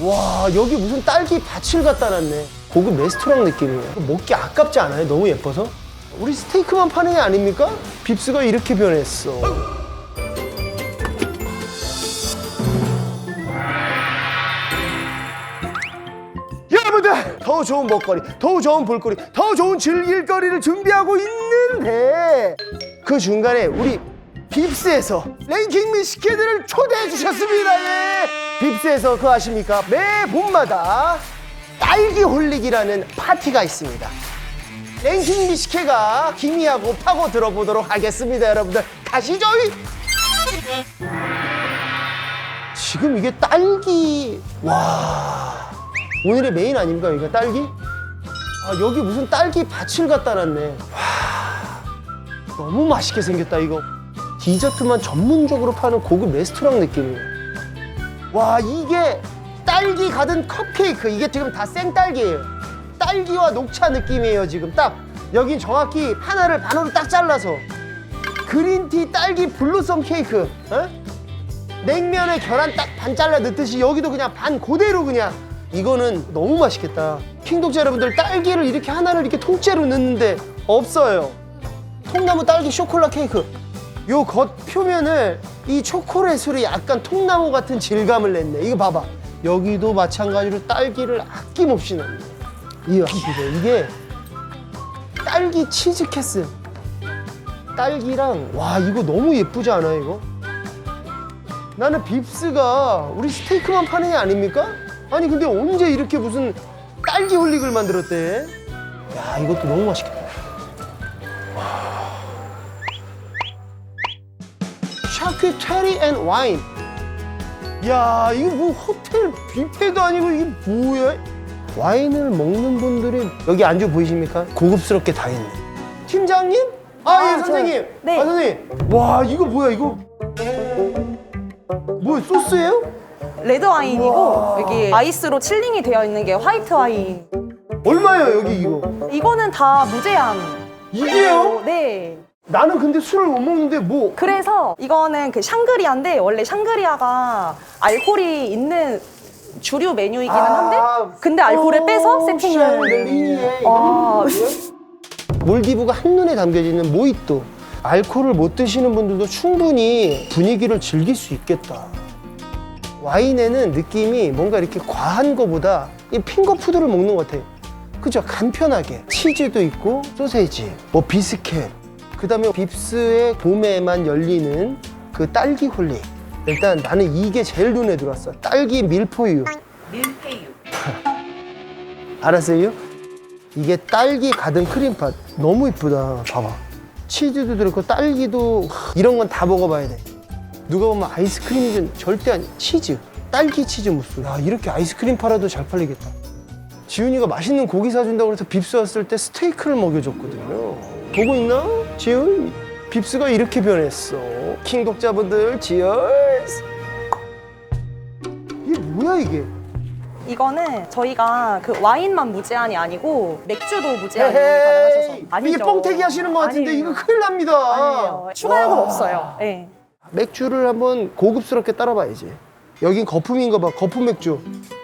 와 여기 무슨 딸기 밭을 갖다 놨네 고급 레스토랑 느낌이에요 먹기 아깝지 않아요? 너무 예뻐서 우리 스테이크만 파는 게 아닙니까? 빕스가 이렇게 변했어 여러분들 더 좋은 먹거리 더 좋은 볼거리 더 좋은 즐길거리를 준비하고 있는데 그 중간에 우리 빕스에서 랭킹 미식회들을 초대해 주셨습니다 예. 빕스에서 그거 아십니까? 매 봄마다 딸기 홀릭이라는 파티가 있습니다. 랭킹 미식회가 기미하고 파고 들어보도록 하겠습니다 여러분들. 가시죠! 지금 이게 딸기 와. 오늘의 메인 아닙니까 여기가 딸기? 아 여기 무슨 딸기 밭을 갖다 놨네. 와. 너무 맛있게 생겼다 이거. 디저트만 전문적으로 파는 고급 레스토랑 느낌이에요 와 이게 딸기 가든 컵케이크. 이게 지금 다 생딸기예요. 딸기와 녹차 느낌이에요 지금. 딱 여긴 정확히 하나를 반으로 딱 잘라서 그린티 딸기 블루썸 케이크 어? 냉면에 계란 딱 반 잘라 넣듯이 여기도 그냥 반 그대로 그냥. 이거는 너무 맛있겠다. 킹독자 여러분들 딸기를 이렇게 하나를 이렇게 통째로 넣는데 없어요. 통나무 딸기 쇼콜라 케이크 요 겉 표면을 이 초콜릿으로 약간 통나무 같은 질감을 냈네 이거 봐봐 여기도 마찬가지로 딸기를 아낌없이 넣네 이거 보세요 이게 딸기 치즈 캐슬 딸기랑 와 이거 너무 예쁘지 않아요 이거? 나는 빕스가 우리 스테이크만 파는 게 아닙니까? 아니 근데 언제 이렇게 무슨 딸기 홀릭을 만들었대? 야 이것도 너무 맛있겠다. 샤크테리 앤 와인. 야 이거 뭐 호텔 뷔페도 아니고 이게 뭐야? 와인을 먹는 분들이 여기 안주 보이십니까? 고급스럽게 다 있네. 팀장님? 아, 예, 아, 저- 선생님. 네. 아, 선생님. 와, 이거 뭐야, 이거? 뭐 소스예요? 레드 와인이고. 여기 아이스로 칠링이 되어 있는 게 화이트 와인. 얼마예요, 여기 이거? 이거는 다 무제한. 이게요? 네. 나는 근데 술을 못 먹는데 뭐. 그래서 이거는 그 샹그리아인데 원래 샹그리아가 알코올이 있는 주류 메뉴이기는 한데 근데 알코올을 빼서 세팅을 샹들리에. 아. 몰디브가 한눈에 담겨지는 모히또. 알코올을 못 드시는 분들도 충분히 분위기를 즐길 수 있겠다. 와인에는 느낌이 뭔가 이렇게 과한 거보다 이 핑거푸드를 먹는 것 같아요. 그죠? 간편하게. 치즈도 있고 소세지 뭐 비스켓 그 다음에 빕스의 봄에만 열리는 그 딸기 홀릭 일단 나는 이게 제일 눈에 들어왔어. 딸기 밀포유. 밀푀유. 알았어요? 이게 딸기 가든 크림팥 너무 이쁘다. 봐봐. 치즈도 들었고 딸기도 하, 이런 건 다 먹어봐야 돼. 누가 보면 아이스크림은 절대 아니 치즈. 딸기 치즈 무스. 야 이렇게 아이스크림 팔아도 잘 팔리겠다. 지훈이가 맛있는 고기 사준다고 해서 빕스 왔을 때 스테이크를 먹여줬거든요. 보고 있나? 지훈? 빕스가 이렇게 변했어 킹 독자분들 지얼스 이게 뭐야 이게 이거는 저희가 그 와인만 무제한이 아니고 맥주도 무제한이 에헤이, 가능하셔서 이게 뻥튀기 하시는 것 같은데 아니에요. 이거 큰일 납니다. 아니에요. 추가 요금 와. 없어요. 네. 맥주를 한번 고급스럽게 따라봐야지. 여긴 거품인 거 봐. 거품 맥주.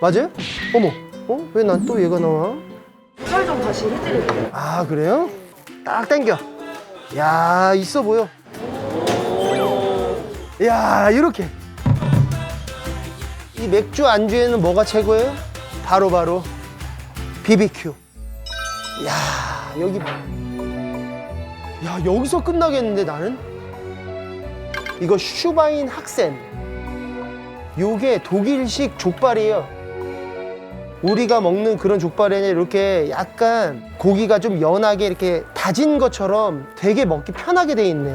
맞아요? 어머. 어? 왜 난 또 얘가 나와? 좀 다시 해드릴게요. 아 그래요? 딱 당겨. 야 있어 보여. 야 이렇게. 이 맥주 안주에는 뭐가 최고예요? 바로 바로 BBQ. 야 여기. 야 여기서 끝나겠는데 나는? 이거 슈바인 학센. 요게 독일식 족발이에요. 우리가 먹는 그런 아니라 이렇게 약간 고기가 좀 연하게 이렇게 다진 것처럼 되게 먹기 편하게 돼 있네.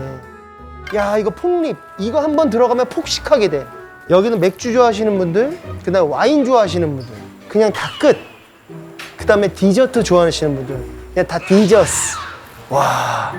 야, 이거 폭립. 이거 한번 들어가면 폭식하게 돼. 여기는 맥주 좋아하시는 분들, 그 다음에 와인 좋아하시는 분들, 그냥 다 끝. 그 다음에 디저트 좋아하시는 분들, 그냥 다 디저스. 와.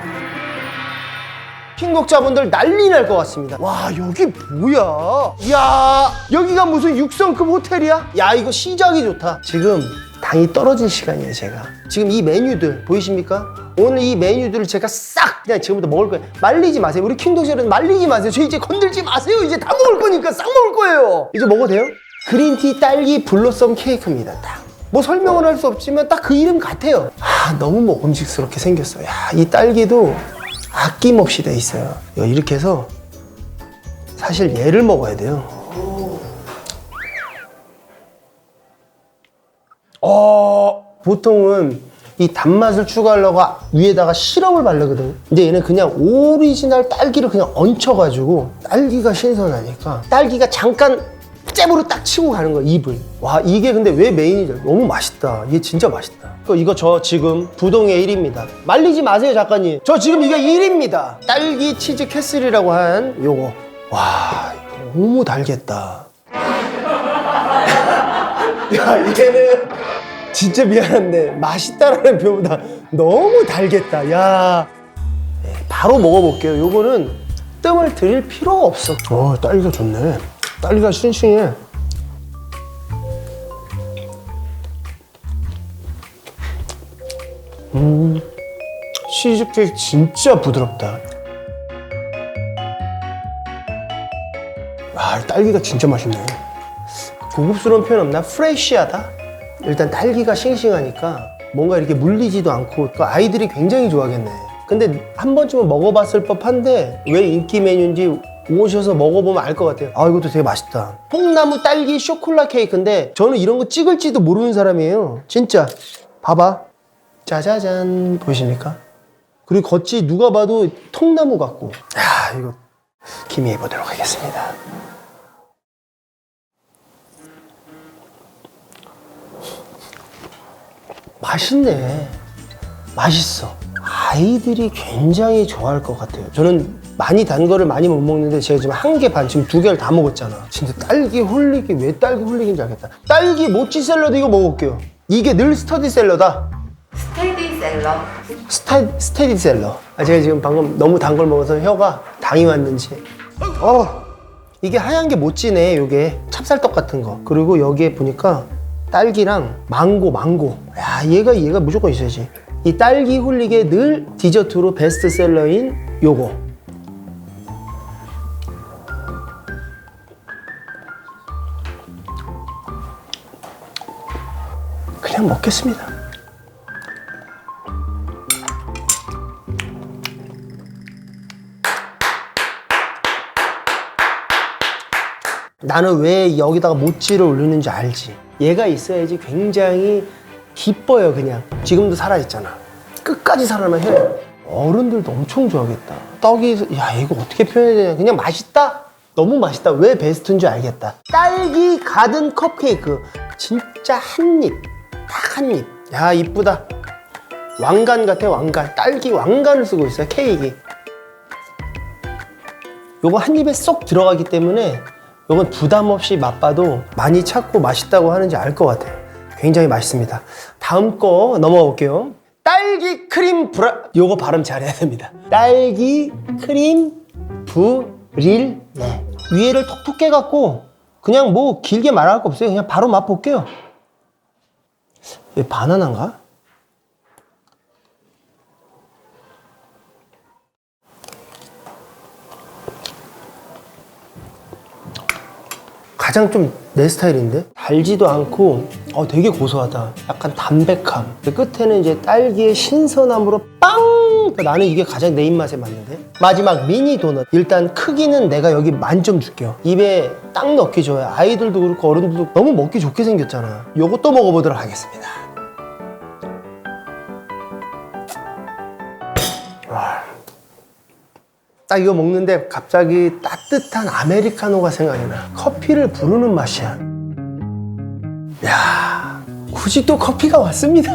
킹독자분들 난리 날 것 같습니다. 와, 여기 뭐야? 이야, 여기가 무슨 6성급 호텔이야? 야, 이거 시작이 좋다. 지금 당이 떨어진 시간이에요, 제가. 지금 이 메뉴들 보이십니까? 오늘 이 메뉴들을 제가 싹 그냥 지금부터 먹을 거예요. 말리지 마세요. 우리 킹독자는 말리지 마세요. 저 이제 건들지 마세요. 이제 다 먹을 거니까 싹 먹을 거예요. 이제 먹어도 돼요? 그린티 딸기 블로썸 케이크입니다. 딱. 뭐 설명을 할 수 없지만 딱 그 이름 같아요. 아, 너무 먹음직스럽게 생겼어요. 야, 이 딸기도 아낌없이 돼 있어요. 이렇게 해서 사실 얘를 먹어야 돼요. 어, 보통은 이 단맛을 추가하려고 위에다가 시럽을 바르거든. 근데 얘는 그냥 오리지널 딸기를 그냥 얹혀가지고 딸기가 신선하니까 딸기가 잠깐 잽으로 딱 치고 가는 거야, 입을. 와, 이게 근데 왜 메인이죠? 너무 맛있다. 이게 진짜 맛있다. 그 이거 저 지금 부동의 1입니다. 말리지 마세요, 작가님. 저 지금 이게 1입니다. 딸기 치즈 캐슬이라고 한 요거. 와, 너무 달겠다. 야, 얘는 진짜 미안한데 맛있다라는 표보다 너무 달겠다. 야, 네, 바로 먹어볼게요. 요거는 뜸을 들일 필요가 없어. 어, 딸기가 좋네. 딸기가 싱싱해. 음, 치즈케이크 진짜 부드럽다. 아, 딸기가 진짜 맛있네. 고급스러운 표현 없나? 프레쉬하다? 일단 딸기가 싱싱하니까 뭔가 이렇게 물리지도 않고 그 아이들이 굉장히 좋아하겠네. 근데 한 번쯤은 먹어봤을 법한데 왜 인기 메뉴인지 오셔서 먹어보면 알 것 같아요. 아, 이것도 되게 맛있다. 뽕나무 딸기 쇼콜라 케이크인데 저는 이런 거 찍을지도 모르는 사람이에요. 진짜. 봐봐. 짜자잔. 보이십니까? 그리고 겉이 누가 봐도 통나무 같고. 야, 이거 기미해 보도록 하겠습니다. 맛있네. 맛있어. 아이들이 굉장히 좋아할 것 같아요. 저는 많이 단 거를 많이 못 먹는데 제가 지금 한 개 반, 지금 두 개를 다 먹었잖아. 진짜 딸기 홀리기, 왜 딸기 홀리기인지 알겠다. 딸기 모찌 샐러드 이거 먹어볼게요. 이게 늘 스터디 샐러다. 스테디 셀러 스타, 스테디 셀러. 아, 제가 지금 방금 너무 단 걸 먹어서 혀가 당이 왔는지. 어, 이게 하얀 게 모찌네, 요게. 찹쌀떡 같은 거. 그리고 여기에 보니까 딸기랑 망고, 망고. 야, 얘가, 얘가 무조건 있어야지. 이 딸기 홀리게 늘 디저트로 베스트셀러인 요거. 그냥 먹겠습니다. 나는 왜 여기다가 모찌를 올리는지 알지. 얘가 있어야지 굉장히 기뻐요, 그냥. 지금도 살아있잖아. 끝까지 살아만 해요. 어른들도 엄청 좋아하겠다. 떡이, 야, 이거 어떻게 표현해야 되냐. 그냥 맛있다? 너무 맛있다. 왜 베스트인 줄 알겠다. 딸기 가든 컵케이크. 진짜 한 입. 딱한 입. 야, 이쁘다. 왕관 같아, 왕관. 딸기 왕관을 쓰고 있어요, 케이크. 요거 한 입에 쏙 들어가기 때문에 요건 부담 없이 맛봐도 많이 찾고 맛있다고 하는지 알 것 같아요. 굉장히 맛있습니다. 다음 거 넘어가 볼게요. 딸기 크림 브라 요거 발음 잘해야 됩니다. 딸기 크림 브릴레 위에를 톡톡 깨갖고 그냥 뭐 길게 말할 거 없어요. 그냥 바로 맛볼게요. 얘 바나나인가? 가장 좀 내 스타일인데? 달지도 않고 어 되게 고소하다. 약간 담백함. 그 끝에는 이제 딸기의 신선함으로 빵! 나는 이게 가장 내 입맛에 맞는데? 마지막 미니 도넛. 일단 크기는 내가 여기 만점 줄게요. 입에 딱 넣기 좋아요. 아이들도 그렇고 어른들도 너무 먹기 좋게 생겼잖아. 요것도 먹어보도록 하겠습니다 딱 이거 먹는데 갑자기 따뜻한 아메리카노가 생각이 나. 커피를 부르는 맛이야. 야, 굳이 또 커피가 왔습니다.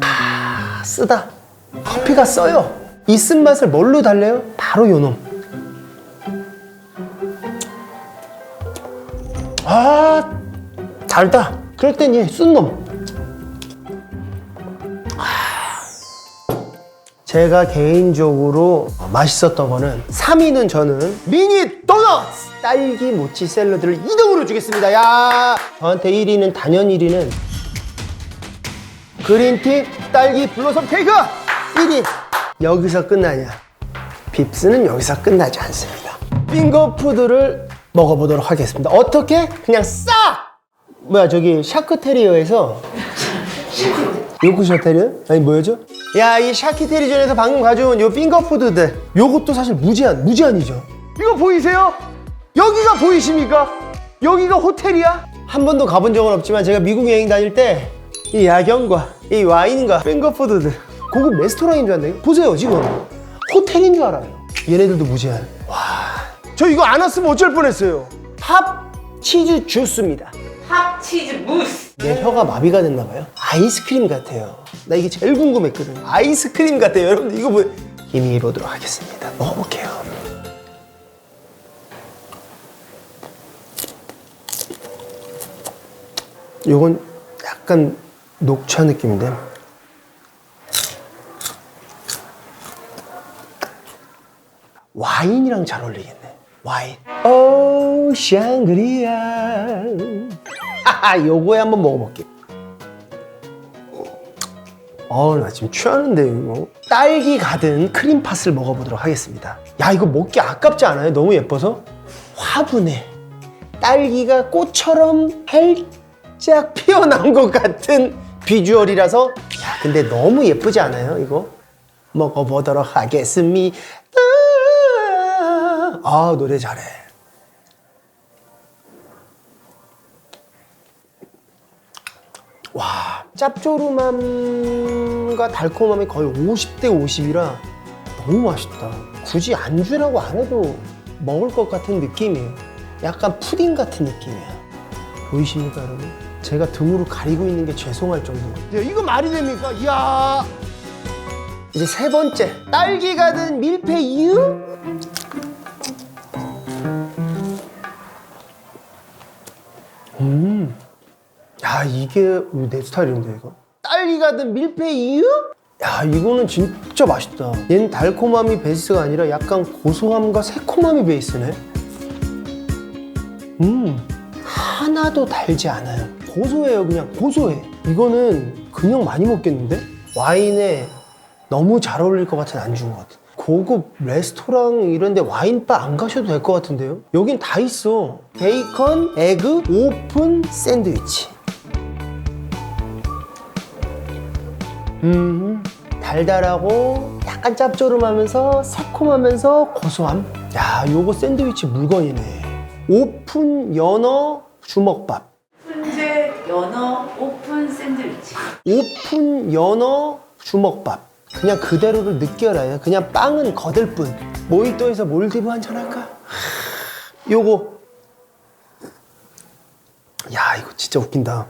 아, 쓰다. 커피가 써요. 이 쓴맛을 뭘로 달래요? 바로 요놈. 아, 달다. 그럴 땐 얘, 쓴 놈. 제가 개인적으로 맛있었던 거는 3위는 저는 미니 도넛 딸기 모찌 샐러드를 2등으로 주겠습니다. 야 저한테 1위는 단연 1위는 그린티 딸기 블로섬 케이크 1위 여기서 끝나냐 빕스는 여기서 끝나지 않습니다. 빙거푸드를 먹어보도록 하겠습니다. 어떻게? 그냥 싹! 뭐야 저기 샤크테리어에서 요크셔 테리어? 아니 뭐였죠? 야 이 샤키테리전에서 방금 가져온 요 핑거푸드들 요것도 사실 무제한 무제한이죠 이거 보이세요? 여기가 보이십니까? 여기가 호텔이야? 한 번도 가본 적은 없지만 제가 미국 여행 다닐 때 이 야경과 이 와인과 핑거푸드들 고급 레스토랑인 줄 알았네 보세요 지금 호텔인 줄 알아요 얘네들도 무제한 와저 이거 안 왔으면 어쩔 뻔했어요 팝 치즈 주스입니다 팝 치즈 무스. 내 혀가 마비가 됐나 봐요. 아이스크림 같아요. 나 이게 제일 궁금했거든. 아이스크림 같아요. 여러분들 이거 뭐 이미 해보도록 하겠습니다. 먹어볼게요. 요건 약간 녹차 느낌인데. 와인이랑 잘 어울리겠네. 와인. 오, 샹그리아. 하하, 요거에 한번 먹어볼게요. 어, 나 지금 취하는데, 이거. 딸기 가든 크림 팥을 먹어보도록 하겠습니다. 야, 이거 먹기 아깝지 않아요? 너무 예뻐서? 화분에 딸기가 꽃처럼 활짝 피어난 것 같은 비주얼이라서. 야, 근데 너무 예쁘지 않아요, 이거? 먹어보도록 하겠습니다. 아, 노래 잘해. 와, 짭조름함과 달콤함이 거의 50대 50이라 너무 맛있다. 굳이 안주라고 안 해도 먹을 것 같은 느낌이에요. 약간 푸딩 같은 느낌이야. 보이십니까, 여러분? 제가 등으로 가리고 있는 게 죄송할 정도로. 야, 이거 말이 됩니까? 이야. 이제 세 번째. 딸기 가 든 밀푀유? 이게 내 스타일인데 이거? 딸기 가든 밀푀유? 야 이거는 진짜 맛있다. 얘는 달콤함이 베이스가 아니라 약간 고소함과 새콤함이 베이스네. 음 하나도 달지 않아요. 고소해요 그냥. 고소해. 이거는 그냥 많이 먹겠는데? 와인에 너무 잘 어울릴 것 같은 안주인 것 같아. 고급 레스토랑 이런 데 와인바 안 가셔도 될 것 같은데요? 여긴 다 있어. 베이컨, 에그, 오픈 샌드위치 음, 달달하고 약간 짭조름하면서 새콤하면서 고소함. 야, 요거 샌드위치 물건이네. 오픈 연어 주먹밥. 훈제 연어 오픈 샌드위치. 오픈 연어 주먹밥. 그냥 그대로를 느껴라요. 그냥 빵은 거들 뿐. 모히또에서 몰디브 한잔 할까? 하, 요거. 야, 이거 진짜 웃긴다.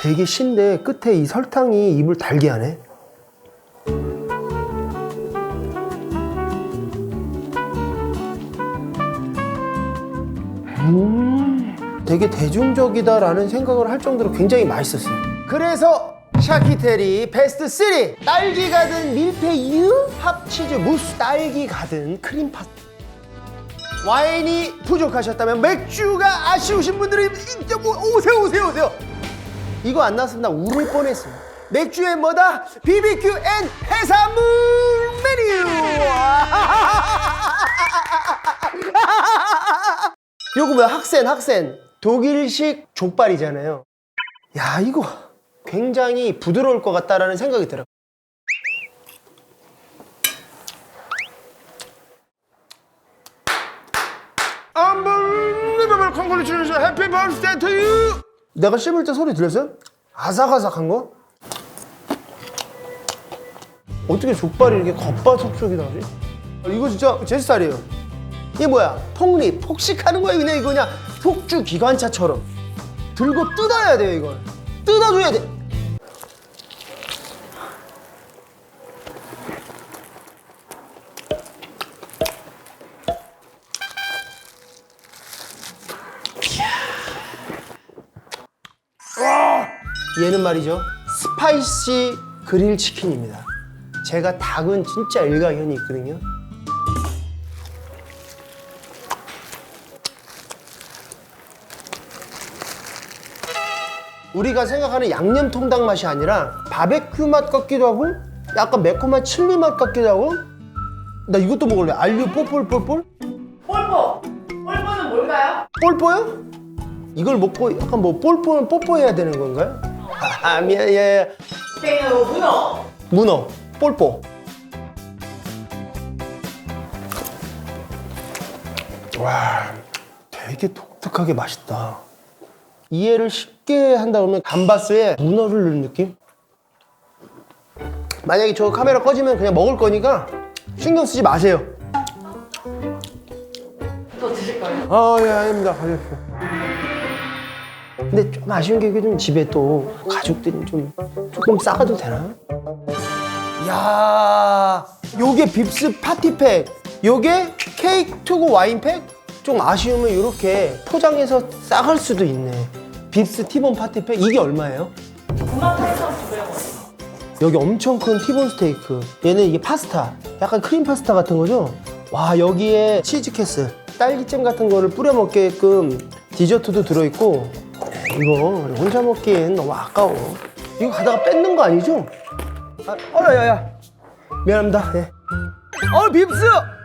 되게 신데 끝에 이 설탕이 입을 달게 하네. 음, 되게 대중적이다라는 생각을 할 정도로 굉장히 맛있었어요. 그래서 샤키테리 베스트 3 딸기 가든 밀푀유 팝치즈 무스 딸기 가든 크림팥 와인이 부족하셨다면 맥주가 아쉬우신 분들은 오세요 오세요 오세요 이거 안 나왔으면 나 울을 뻔했어요 맥주엔 뭐다? BBQ 앤 해산물 메뉴! 요거 뭐야? 학센 학센. 독일식 족발이잖아요. 야 이거 굉장히 부드러울 것 같다라는 생각이 들어요 Unbelievable congratulations happy birthday to you 내가 씹을 때 소리 들렸어요? 아삭아삭한 거? 어떻게 족발이 이렇게 겉바속촉이 나지? 아, 이거 진짜 제 스타일이에요 이게 뭐야? 폭립, 폭식하는 거야 그냥 이거 그냥 속주 기관차처럼 들고 뜯어야 돼요 이걸 뜯어줘야 돼 얘는 말이죠 스파이시 그릴 치킨입니다 제가 닭은 진짜 일가견이 있거든요 우리가 생각하는 양념 통닭 맛이 아니라 바베큐 맛 같기도 하고 약간 매콤한 칠리 맛 같기도 하고 나 이것도 먹을래 알류 뽀뽀뽀뽀 폴포. 폴포는 뭘까요? 뽀뽀요? 이걸 먹고 약간 뭐 뽀뽀는 뽀뽀해야 되는 건가요? 아, 미안, 예, 예. 땡으로 문어. 문어, 뽀뽀. 와, 되게 독특하게 맛있다. 이해를 쉽게 한다 그러면 감바스에 문어를 넣은 느낌? 만약에 저 카메라 꺼지면 그냥 먹을 거니까 신경 쓰지 마세요. 또 드실 거예요? 아, 예, 아닙니다. 가십시오. 근데 좀 아쉬운 게 이게 좀 집에 또 가족들이 좀 조금 싸가도 되나? 야, 요게 빕스 파티팩, 요게 케이크 투고 와인팩? 좀 아쉬우면 이렇게 포장해서 싸갈 수도 있네. 빕스 티본 파티팩 이게 얼마예요? 98,900원. 여기 엄청 큰 티본 스테이크. 얘는 이게 파스타. 약간 크림 파스타 같은 거죠? 와, 여기에 치즈 캐슬. 딸기잼 같은 거를 뿌려 먹게끔 디저트도 들어있고. 이거 혼자 먹기엔 너무 아까워. 이거 가다가 뺏는 거 아니죠? 아, 어라, 야, 야. 미안합니다. 네. 어, 빕스!